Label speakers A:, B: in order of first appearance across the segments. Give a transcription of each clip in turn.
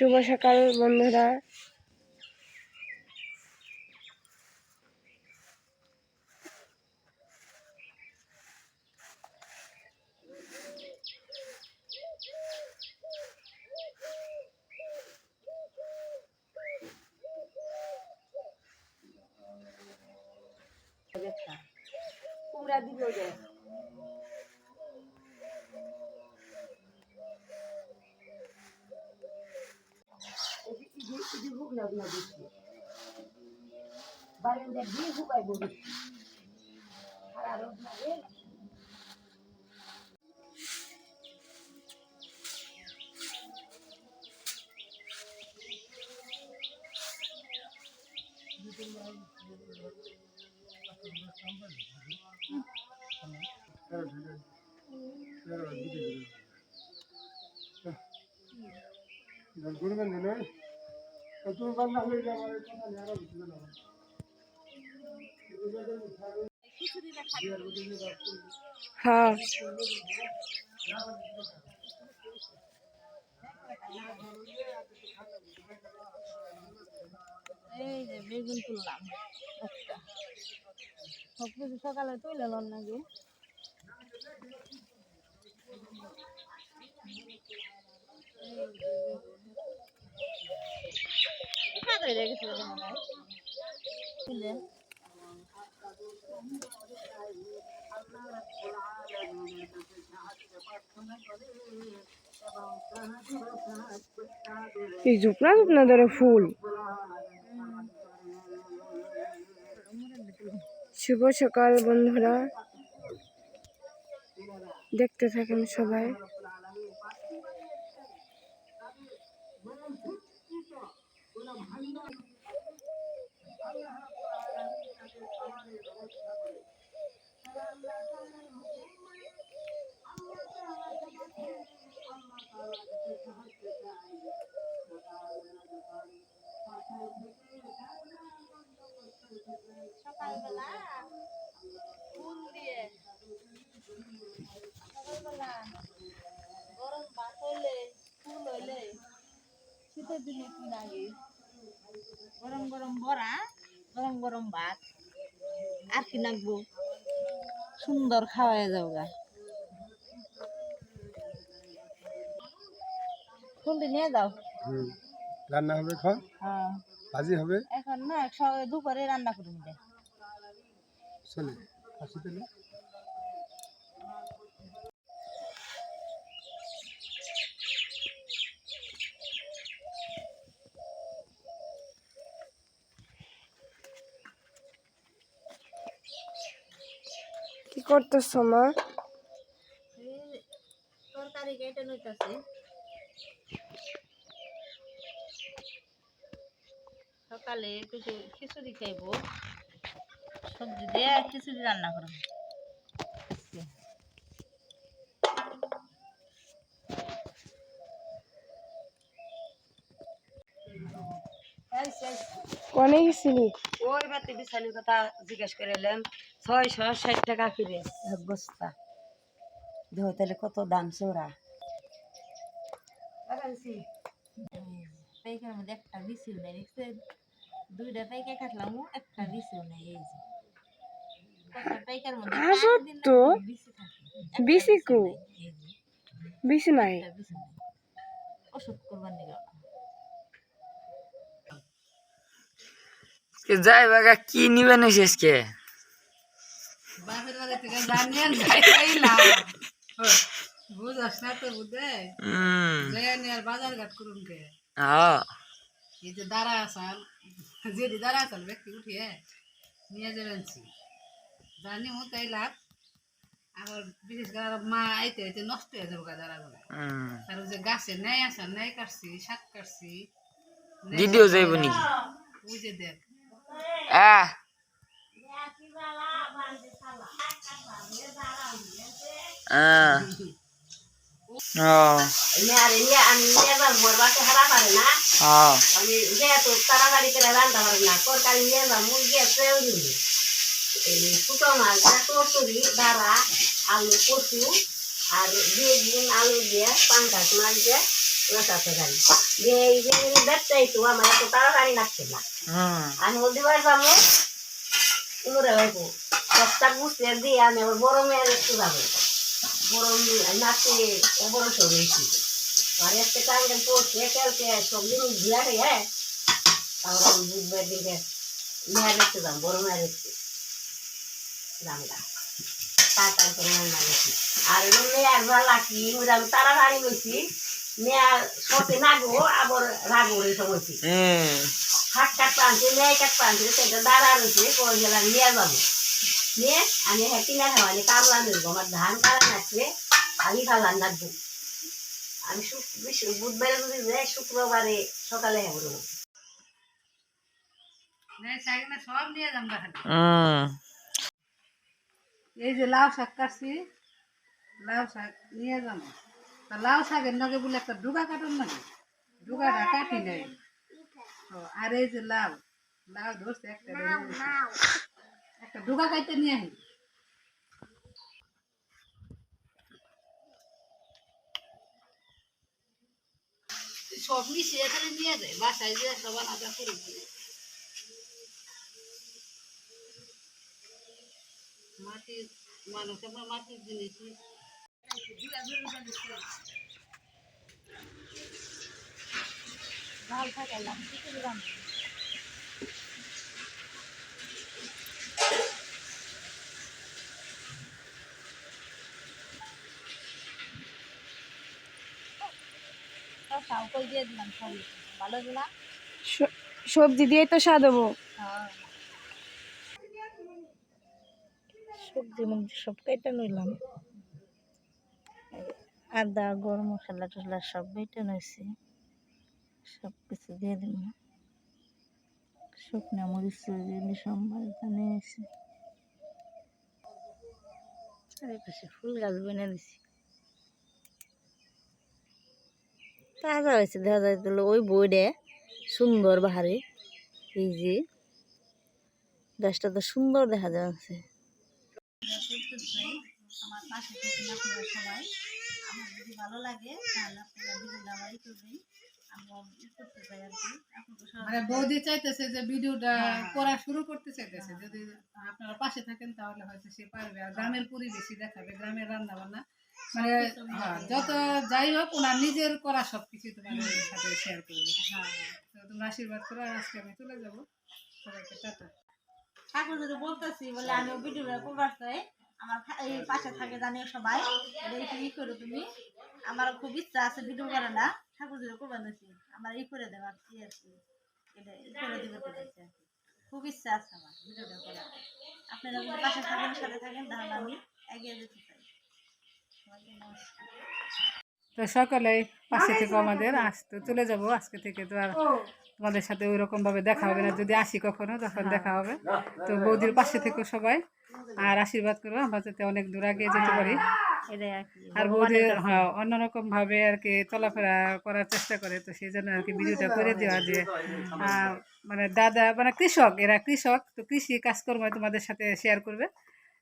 A: শুভ সকাল বন্ধুরা।
B: কুমড়া দিব যে। বারান্দা দিয়ে হুকাই বলি আর রোদ লাগে
C: গুরুবেন নয় তুমি বান্না হয়ে যাবে আমার কথা নিয়ে আরও বুঝবে না
A: হ্যাঁ।
B: এই যে বেগুন তুললাম একটা। সব কিছু সকালে তুলে লন নাকি? তুলে
A: এই জুপনা জুপনা ধরে ফুল। শুভ সকাল বন্ধুরা। দেখতে থাকেন সবাই।
B: দিনে কি লাগে গরম গরম বড়া গরম গরম ভাত। আর কি নাকবো সুন্দর খাওয়া যাও গা। ফুলটি নিয়ে যাও।
C: রান্না হবে এখন?
B: হ্যাঁ।
C: ভাজি হবে?
B: এখন না দুপুরে রান্না করুন দে
C: চলে আসি তাহলে।
A: করতেছ মা?
B: তরকারি কেটে নইতাছে সকালে কিছু খিচুড়ি খাইব। সবজি দিয়ে খিচুড়ি রান্না করব।
A: কনে গেছিলি?
B: ওই বাতি বিশালির কথা জিজ্ঞেস করে এলাম। ছয়শো ষাট টাকা ফিরে এক বস্তা। দেখো তাহলে কত দাম চোরা? পাইকার মধ্যে একটা বিছিও নেই দুইটা পাইকার কাটলাম একটা বিছিও নেই এই যে। পাইকার মধ্যে
A: আজব
B: একদিন না
A: তো। কো?
B: নাই। ওষুধ করবার
D: যাই বাগা কি নিবেন শেষকে
E: বাপের বাড়ি থেকে জানিয়ে যাই পাইলাম বুঝাস না তো বুঝে নিয়ে আর বাজার ঘাট করুন কে
D: হ্যাঁ
E: এই যে দাঁড়া আসাল যেদি দাঁড়া আসাল ব্যক্তি উঠিয়ে নিয়ে যাবেন জানি মো তাই লাভ আবার বিশেষ করে মা আইতে আইতে নষ্ট হয়ে যাব দাঁড়া গুলো
D: হুম
E: আর যে গাছে নেই আসা নেই কাটছি শাক কাটছি
D: দিদিও যাইব নাকি
E: দেখ।
D: আহ।
B: আলু কচু আর বেগুন আলু দিয়ে পাঙ্কাশ মাছ দিয়ে রসাতে যে এই যে দেখতে তো আমার এত তাড়াতাড়ি লাগছে না আমি বলতে পারবাম উমরে হইব সপ্তাহ বুঝতে দিয়ে আমি আবার বড় মেয়ের একটু যাব বড় নাচে বড় সব হয়েছি আর একটা কাঙ্গে পড়ছে কালকে সব জিনিস ঘুরে হ্যাঁ? তাহলে আমি বুধবার দিকে মেয়ের দেখতে যাম বড় মেয়ের দেখতে যামগা তাড়াতাড়ি করে রান্না গেছি। আর ওই মেয়ের বেলা কি আমি তাড়াতাড়ি গেছি। মেয়ের সতে না গো আবার রাগো এই সময়ছি
D: হুম
B: হাত কাট পানছে মেয়ে কাট পানছে সেটা দাঁড়া রয়েছে করে গেলাম নিয়ে যাব। নিয়ে আমি হ্যাঁ কিনা খাওয়ানি কামলা নেব আমার ধান কারা নাচবে আমি খাওয়ার নাচবো আমি বুধবারে যদি যাই শুক্রবারে সকালে হ্যাঁ বলব
E: না যাম এই যে লাউ শাক কাটছি লাউ শাক নিয়ে যাব তা লাউ শাকের নগে বলে একটা ডুগা কাটুন নাকি? ডুগাটা কাটি নেই। আর এই যে লাউ লাউ ধরছে একটা নিয়ে গেছে। একটা ডুগা কাটতে নিয়ে আসি সব মিশিয়ে এখানে নিয়ে যায় বাসায় যে সব আলাদা করে দিয়ে মাটির মানুষ আমরা মাটির জিনিস
A: স- সবজি দিয়ে তো সাজাবো
B: সবজি মবজি সব কেটে নিলাম। আদা গরম মশলা টসলা সব বেটে নিয়েছি। সব কিছু দিয়ে দিলাম। শুকনো মরিচ দিয়ে সোমবার এসে চারিপাশে ফুল গাছ বনে দিছি তাজা হয়েছে দেখা যায় তাহলে ওই বইডে সুন্দর বাহারে। এই যে গাছটা তো সুন্দর দেখা যাচ্ছে। আমার পাশে থাকেন আপনারা সবাই আমার যদি ভালো লাগে তাহলে আপনারা ভিডিওটা আমার করবেন আমরা করতে চাই আর কি
E: মানে বৌদি চাইতেছে যে ভিডিওটা করা শুরু করতে চাইতেছে যদি আপনারা পাশে থাকেন তাহলে হয়তো সে পারবে। আর গ্রামের পরিবেশই দেখাবে গ্রামের রান্না বান্না মানে হ্যাঁ, যত যাই হোক ওনার নিজের করা সব কিছু তোমাদের সাথে শেয়ার করবে। তো তোমরা আশীর্বাদ করো আজকে আমি চলে যাব। সবাইকে টাটা।
B: ঠাকুর যদি বলতেছি বলে আমি ভিডিওটা করবার আমার এই পাশে থাকে জানিও সবাই ই করো তুমি। আমার খুব ইচ্ছা আছে ভিডিও করে না। ঠাকুর যদি করবার নাকি আমার ই করে দেওয়ার কি আর কি করে দিবে। খুব ইচ্ছা আছে আমার ভিডিওটা করার। আপনারা পাশে থাকেন সাথে থাকেন তাহলে আমি এগিয়ে যেতে চাই।
E: তো সকালে পাশে থেকে আমাদের আজ তো চলে যাব। আজকে থেকে তো আর তোমাদের সাথে ওই রকম ভাবে দেখা হবে না। যদি আসি কখনো তখন দেখা হবে। তো বৌদির পাশে থেকে সবাই। আর আশীর্বাদ করো আমরা যাতে অনেক দূর আগে যেতে পারি।
B: আর কি।
E: আর বৌদি হ্যাঁ অন্যরকম ভাবে আর কি চলাফেরা করার চেষ্টা করে। তো সেই জন্য আর কি ভিডিওটা করে দেওয়া যে মানে দাদা মানে কৃষক এরা কৃষক। তো কৃষি কাজকর্ম তোমাদের সাথে শেয়ার করবে।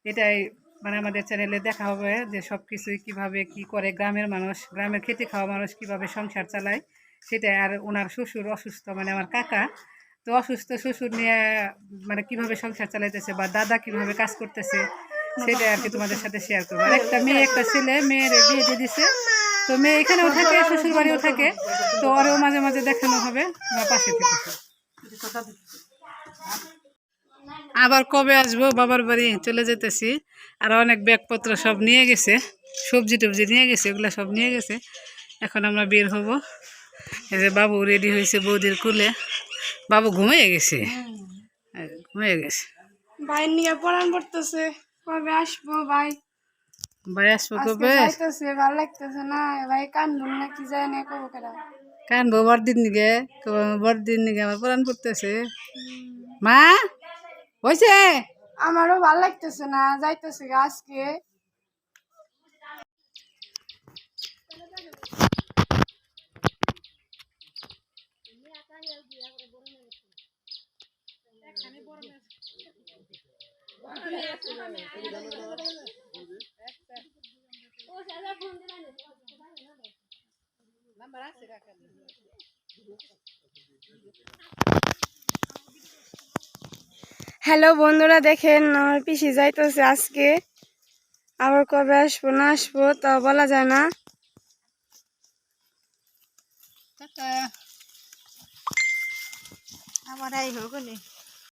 E: এটাই মানে আমাদের চ্যানেলে দেখা হবে যে সব কিছুই কীভাবে কি করে গ্রামের মানুষ, গ্রামের খেটে খাওয়া মানুষ কীভাবে সংসার চালায়, সেটাই। আর ওনার শ্বশুর অসুস্থ মানে আমার কাকা। তো অসুস্থ শ্বশুর নিয়ে মানে কীভাবে সংসার চালাইতেছে বা দাদা কীভাবে কাজ করতেছে, সেটাই আর কি তোমাদের সাথে শেয়ার করব। আর একটা মেয়ে, একটা ছেলে, মেয়ের বিয়ে দিয়ে দিছে। তো মেয়ে এখানেও থাকে, শ্বশুর বাড়িও থাকে। তো ওরেও মাঝে মাঝে দেখানো হবে। পাশে থেকে। আবার কবে আসব? বাবার বাড়ি চলে যেতেছি। আর অনেক ব্যাগপত্র সব নিয়ে গেছে। সবজি টবজি নিয়ে গেছে ওগুলো সব নিয়ে গেছে। এখন আমরা বের হব। এই যে বাবু রেডি হয়েছে বৌদির কুলে। বাবু ঘুমিয়ে গেছে। ঘুমিয়ে গেছে।
A: ভাই নিয়ে পড়ান পড়তেছে। কবে আসব ভাই?
E: ভাই আসব কবে?
A: ভালো লাগতেছে না। ভাই কান্দুন না কি যায় না কবো
E: কানবো বড়দিন নিগে। বড়দিন নিগে আমার পরান পড়তেছে। মা? হয়েছে
A: আমারও ভালো লাগতেছে না যাইতেছে আজকে।
E: নাম্বার
A: হ্যালো বন্ধুরা, দেখেন আমার পিসি যাইতেছে আজকে। আবার কবে আসব, না আসব তা বলা যায় না।
B: আমার আই হোক